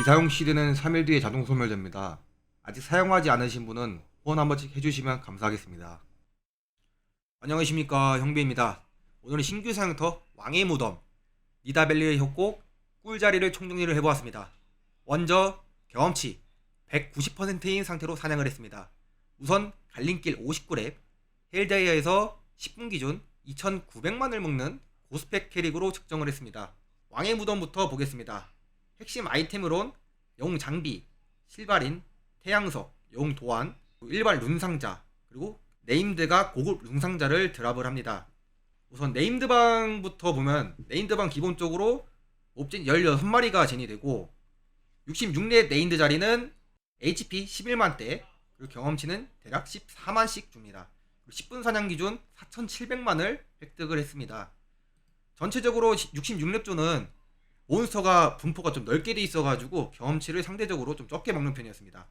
이사용 시드는 3일 뒤에 자동 소멸됩니다. 아직 사용하지 않으신 분은 후원 한 번씩 해주시면 감사하겠습니다. 안녕하십니까 형비입니다. 오늘은 신규 사양터 왕의 무덤 니다벨리의 협곡 꿀자리를 총정리를 해보았습니다. 먼저 경험치 190%인 상태로 사냥을 했습니다. 우선 갈림길 59랩 헬다이아에서 10분 기준 2,900만을 먹는 고스펙 캐릭으로 측정을 했습니다. 왕의 무덤부터 보겠습니다. 핵심 아이템으론 영웅 장비, 실바린, 태양석, 영웅 도안, 일반 룬상자, 그리고 네임드가 고급 룬상자를 드랍을 합니다. 우선 네임드방부터 보면 네임드방 기본적으로 옵진 16마리가 제니되고 66렙 네임드 자리는 HP 11만대 그리고 경험치는 대략 14만씩 줍니다. 10분 사냥 기준 4,700만을 획득을 했습니다. 전체적으로 66렙 조는 몬스터가 분포가 좀 넓게 돼 있어가지고 경험치를 상대적으로 좀 적게 먹는 편이었습니다.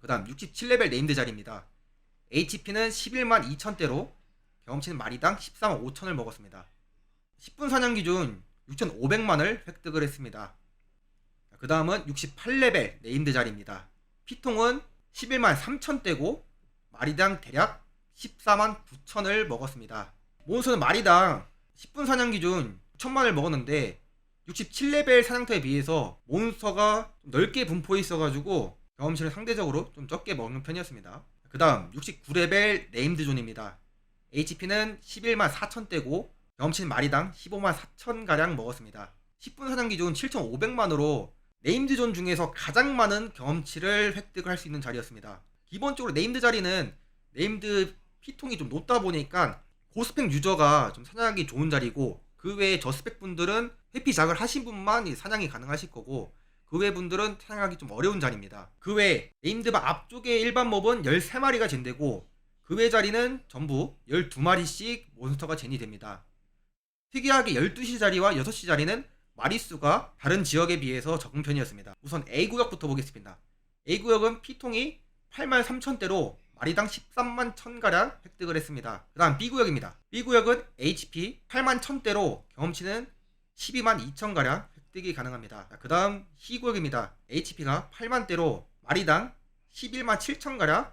그 다음 67레벨 네임드 자리입니다. HP는 11만 2천대로 경험치는 마리당 14만 5천을 먹었습니다. 10분 사냥 기준 6,500만을 획득을 했습니다. 그 다음은 68레벨 네임드 자리입니다. 피통은 11만 3천대고 마리당 대략 14만 9천을 먹었습니다. 몬스터는 마리당 10분 사냥 기준 6 천만을 먹었는데 67레벨 사냥터에 비해서 몬스터가 좀 넓게 분포해 있어가지고 경험치를 상대적으로 좀 적게 먹는 편이었습니다. 그 다음 69레벨 네임드 존입니다. HP는 11만 4천대고 경험치는 마리당 15만 4천 가량 먹었습니다. 10분 사냥 기준 7,500만으로 네임드 존 중에서 가장 많은 경험치를 획득을 할 수 있는 자리였습니다. 기본적으로 네임드 자리는 네임드 피통이 좀 높다 보니까 고스펙 유저가 좀 사냥하기 좋은 자리고 그 외에 저스펙 분들은 회피 작을 하신 분만 이 사냥이 가능하실 거고 그 외 분들은 사냥하기 좀 어려운 자리입니다. 그 외에 네임드바 앞쪽에 일반 몹은 13마리가 젠되고 그 외 자리는 전부 12마리씩 몬스터가 젠이 됩니다. 특이하게 12시 자리와 6시 자리는 마리수가 다른 지역에 비해서 적은 편이었습니다. 우선 A구역부터 보겠습니다. A구역은 피통이 8만 3천대로 마리당 13만 천가량 획득을 했습니다. 그 다음 B구역입니다. B구역은 HP 8만 천대로 경험치는 12만 2천가량 획득이 가능합니다. 그 다음 C구역입니다. HP가 8만대로 마리당 11만 7천가량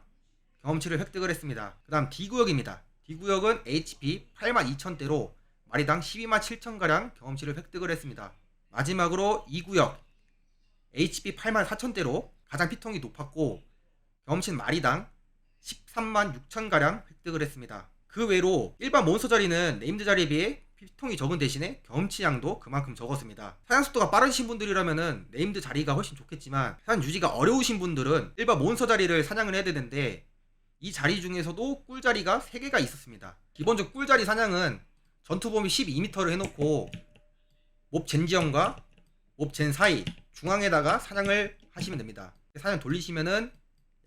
경험치를 획득을 했습니다. 그 다음 D구역입니다. D구역은 HP 8만 2천대로 마리당 12만 7천가량 경험치를 획득을 했습니다. 마지막으로 2구역 HP 8만 4천대로 가장 피통이 높았고 경험치는 마리당 13만 6천가량 획득을 했습니다. 그 외로 일반 몬스터 자리는 네임드 자리에 비해 피통이 적은 대신에 경험치 양도 그만큼 적었습니다. 사냥 속도가 빠르신 분들이라면은 네임드 자리가 훨씬 좋겠지만 사냥 유지가 어려우신 분들은 일반 몬스터 자리를 사냥을 해야 되는데 이 자리 중에서도 꿀자리가 3개가 있었습니다. 기본적 꿀자리 사냥은 전투 범위 12m를 해놓고 몹 젠 지형과 몹젠 사이 중앙에다가 사냥을 하시면 됩니다. 사냥 돌리시면은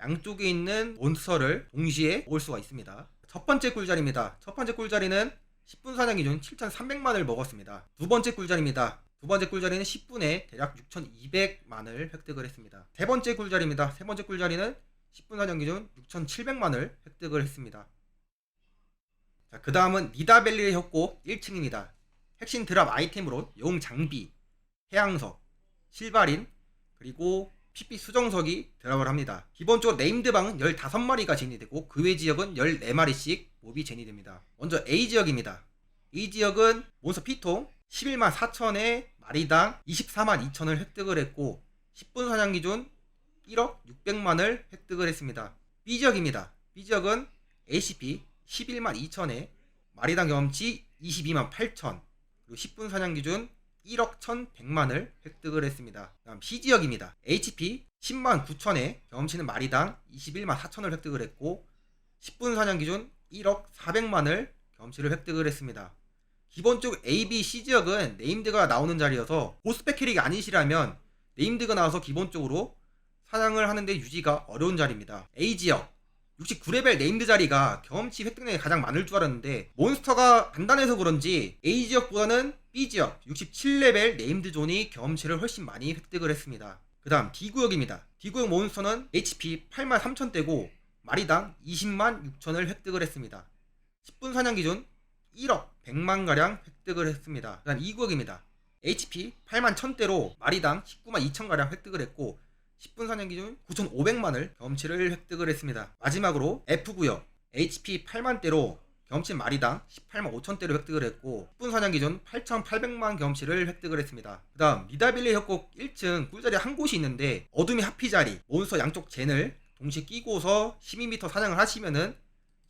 양쪽에 있는 몬스터를 동시에 먹을 수가 있습니다. 첫 번째 꿀자리입니다. 첫 번째 꿀자리는 10분 사냥 기준 7,300만을 먹었습니다. 두 번째 꿀자리입니다. 두 번째 꿀자리는 10분에 대략 6,200만을 획득을 했습니다. 세 번째 꿀자리입니다. 세 번째 꿀자리는 10분 사냥 기준 6,700만을 획득을 했습니다. 자, 그 다음은 니다벨리의 협곡 1층입니다. 핵심 드랍 아이템으로 용 장비, 해양석, 실바린, 그리고 PP 수정석이 드랍을 합니다. 기본적으로 네임드 방은 15마리가 제니되고 그 외 지역은 14마리씩 몹이 제니됩니다. 먼저 A 지역입니다. 이 지역은 몬스터 피통 11만 4천에 마리당 24만 2천을 획득을 했고 10분 사냥 기준 1억 600만을 획득을 했습니다. B 지역입니다. B 지역은 ACP 11만 2천에 마리당 경험치 22만 8천 그리고 10분 사냥 기준 1억 1,100만을 획득을 했습니다. 다음 C 지역입니다. HP 10만 9천에 경험치는 마리당 21만 4천을 획득을 했고 10분 사냥 기준 1억 400만을 경험치를 획득을 했습니다. 기본적으로 A, B, C 지역은 네임드가 나오는 자리여서 고스펙 캐릭이 아니시라면 네임드가 나와서 기본적으로 사냥을 하는데 유지가 어려운 자리입니다. A 지역 69레벨 네임드 자리가 경험치 획득량이 가장 많을 줄 알았는데 몬스터가 단단해서 그런지 A 지역보다는 B 지역 67레벨 네임드 존이 경험치를 훨씬 많이 획득을 했습니다. 그 다음 D구역입니다. D구역 몬스터는 HP 8만 3천대고 마리당 20만 6천을 획득을 했습니다. 10분 사냥 기준 1억 100만 가량 획득을 했습니다. 그 다음 2구역입니다. HP 8만 1000대로 마리당 19만 2천가량 획득을 했고 10분 사냥 기준 9,500만을 경험치를 획득을 했습니다. 마지막으로 F구역 HP 8만대로 경험치 마리당 18만 5천대를 획득을 했고 10분 사냥 기준 8,800만 경험치를 획득을 했습니다. 그 다음 미다빌리 협곡 1층 꿀자리 한 곳이 있는데 어둠의 하피 자리 몬스터 양쪽 젠을 동시에 끼고서 12m 사냥을 하시면은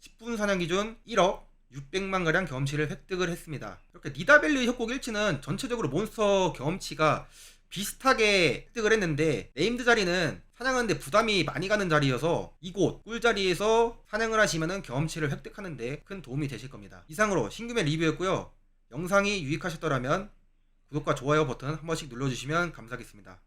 10분 사냥 기준 1억 600만 가량 경험치를 획득을 했습니다. 이렇게 니다벨리 협곡 1층은 전체적으로 몬스터 경험치가 비슷하게 획득을 했는데 네임드 자리는 사냥하는데 부담이 많이 가는 자리여서 이곳 꿀자리에서 사냥을 하시면 경험치를 획득하는데 큰 도움이 되실 겁니다. 이상으로 신규맨 리뷰였고요. 영상이 유익하셨더라면 구독과 좋아요 버튼 한 번씩 눌러주시면 감사하겠습니다.